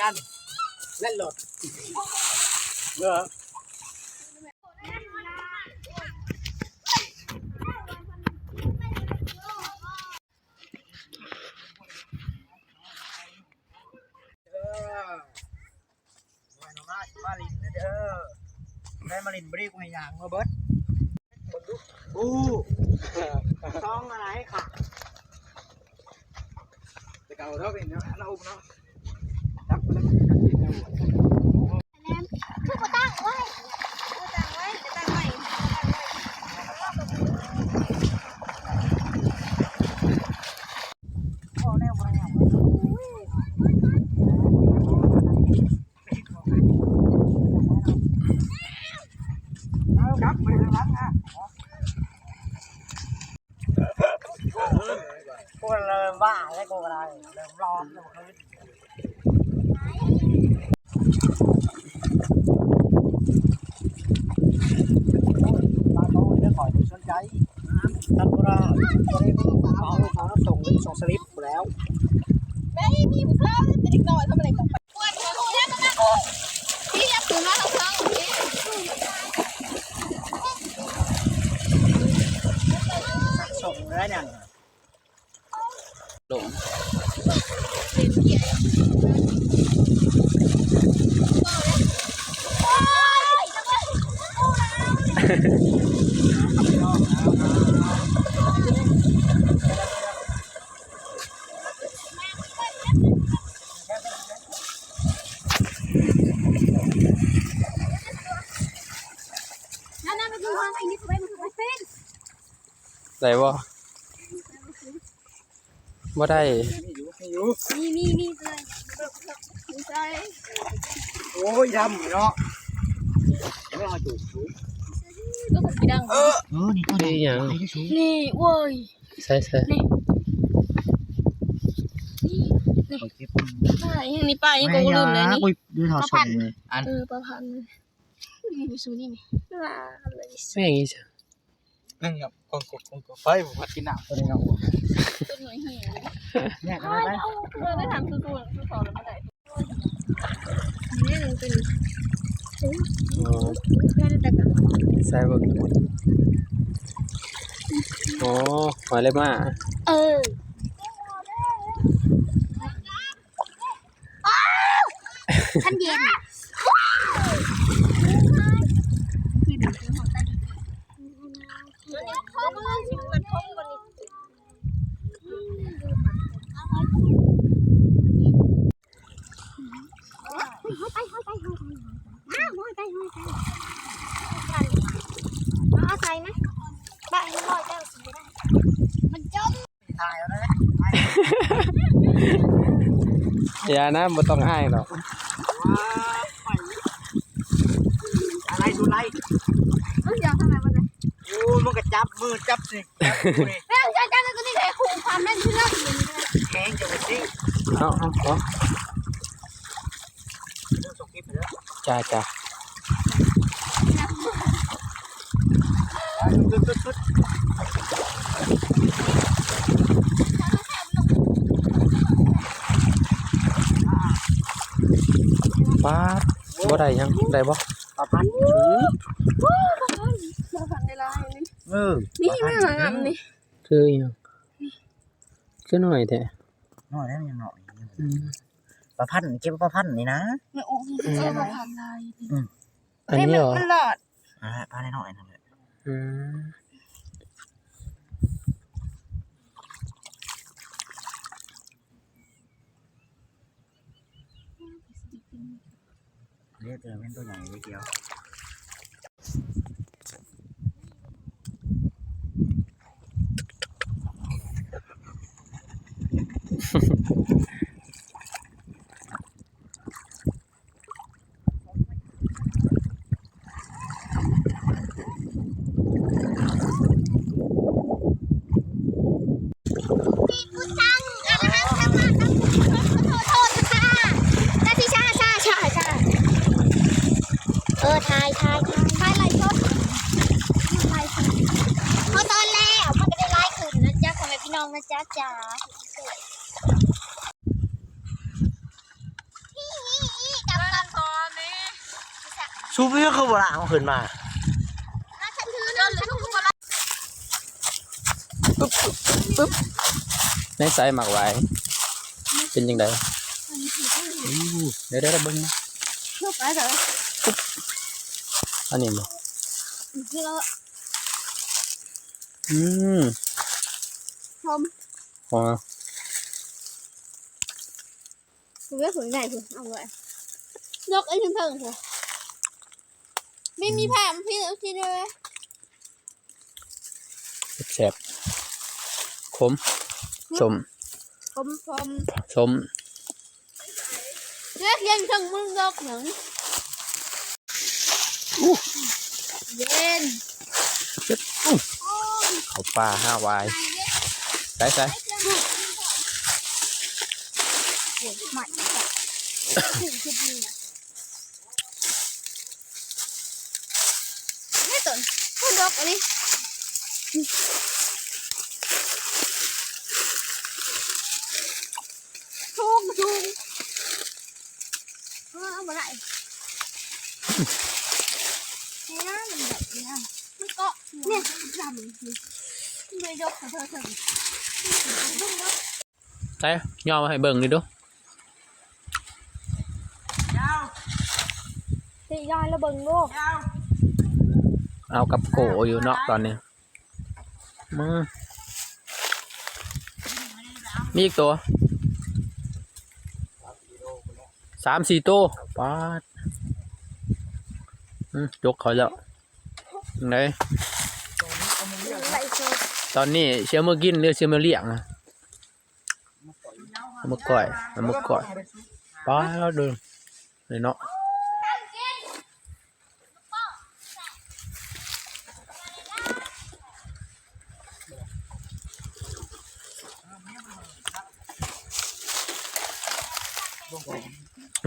ยันเล่นหลดเออเออมาหน่อมามาลินเด้อได้มาลินบริกมาอย่างมาเบิดอู้ต้องอะไรค่ะจะเก่าเท่าเป็นเนาะเราอุ้มเนาะ กันกินเนาะคือเขาตั้งไว้เขาตั้งไว้จะตั้งไว้กูเริ่มบ้าแล้วกูอะไรเริ่มร้อนเริ่ม หัวหัวเนี่ยมันน่ากลัวพี่อยากตื่นมาทั้งครั้งพี่ส่ง ได้เนี่ยหลงโอ้ยทำไมนั่นนั่นมันคือว่าไอ้นี่ทำไมมันถึงไม่เป็นได้บ่บ่ได้ไม่อยู่มีมีมีเลยไม่ใช่ โอ้ยดำเนาะไม่เอาจูบจูบก็ผมไม่ดังเออเออนี่ก็นี่หยังนี่เว้ยใส่ใส่เขาเก็บป้ายังนี่ป้ายังกูลืมเลยนี่ดูถอดสดเลยอันเออประพันธ์นี่มีซูนี่นี่ลาเลยแม่งอีจ้ะนั่นครับกองกบกองกบไฟผมพัดกินหนักตัวนี้เนาะต้นหน่วยเหี้ยเนี่ยเอาได้ไหมเอาเราได้ทำสู้ๆสู้ๆแล้วไม่ได้ แต่ใส่เบิ่งอ๋อหอยเลยมาเออท่านเย็นเขาเมื่อชิมกันท่องกันนี่ห้อยไปห้อยไปห้อยไปอ้าวห้อยไปห้อยไปเอาใส่นะบ้าให้ห้อยเจ้าสีได้มันจม ถ่ายแล้วนะ อย่านะบ่ต้องอ้ายหรอกอะไรดูไรเอ้ยอยากทำอะไรบ้างเนี่ยโอ้มันก็จับมือจับสิจับมือนี่แม่ใช่ใช่แล้วก็นี่ไงคงความแม่นเชื่ออยู่นี่นะแข็งจะไปสิเอาเอาเอาเรื่องส่งคลิปไปแล้วจ้าจ้า ตึ๊ดตึ๊ดตึ๊ด ป๊าบ่ได้ยังได้บ่ปลาพันมาพันในลายนี่เออนี่แม่ลังอันนี่คือหยังคือหน่อยแท้หน้อยแล้วยังหน้อยปลาพันเก็บปลาพันนี่นะแม่อุ้มเออมาพันลายอันนี้เหรอมันหลอดอ่าปลาใน้อยนั่นแหละอืม เลือกเจอเป็นตัวใหญ่เลยเดียว จ๋าชูพื่อเขาโบราณเอาขึ้นมาน่เดินเลยทุกคนละปึ๊บปึ๊บในไซส์หมักไว้ เป็นยังไงอู้เดี๋ยวเดี๋ยวเราเบิ่งนะปเถอะอันนี้บ่คือเราอืมชม อ๋อคือว่าสวยใหญ่คือเอาไว้ยกไอ้ถึงเพิ่งคือไม่มีแผมพี่เหลือทีเดียวเลยแสบขมสมผมผมสมเรียกยังทั้งมึงยกหนังเย็นเขาปลาห้าวายใส่ใส่ โอ้ยใหม่ถึงคิดดีนะไม่ตนพูดดอ กอันนี้ทุ่งทุ่งเออเอาไปไหนเนี่ยมันแบบเนี้ยมันเกาะเนี่ยดำไม่ยกของเธอถึง ใส่ย่อมาให้เบิ่งดิดู ตีย่อยแล้วเบิ่งโลก เอากับโกอยู่เนาะตอนนี้มือมีอีกตัวสามสี่ตัวปาดอืมยกเขาแล้วยังไง ไหลโซด ตอนนี้เชื่อมือกินหรือเชื่อมือเลี้ยงอะเอามือก่อยเอามือก่อยปาดแล้วเดินเลยเนาะ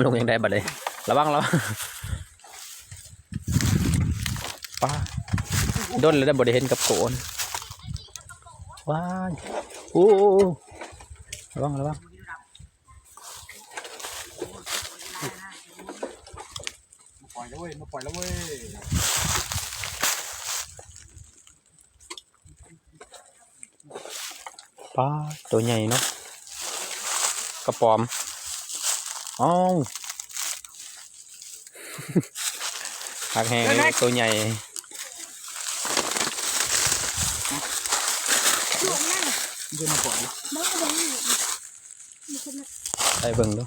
ลงยังได้บัดเลยระวังระวังป้าโดนแล้วได้บไดเห็นกับโกน ว้ายโอ้โอ้โอ้ระวังระวังปล่อยแล้วเว้ยมาปล่อยแล้วเว้ยป้าตัวใหญ่เนาะกระปอมอ้าวหักแหงเลยตัวใหญ่ ช่วงนั่น เดินมาปล่อยมันก็เป็นอยู่มีคนมาไปเบิ่งดู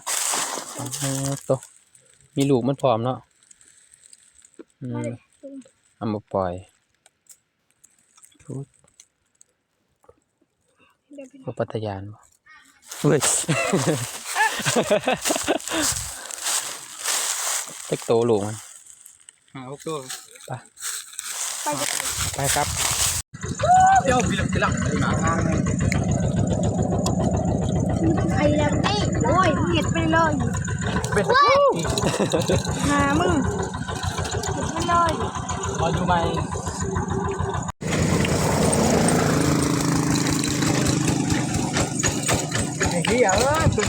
อ้าวตัวมีลูกมันพร้อมเนาะอืมเลยเอามาปล่อยพูดเดี๋ยวไปว่าปัตยานบ่เฮ้ยเต็กโตลูกมันหาตัวไปจะไปครับ เดี๋ยวพี่หลังพี่หลังหาทางไปแล้วนี่โอ้ยเหยียดไปเลยเป็นหามึงเหยียดไปเลยมาอยู่ไหมไอ้เหี้ยเอ้ยเป็น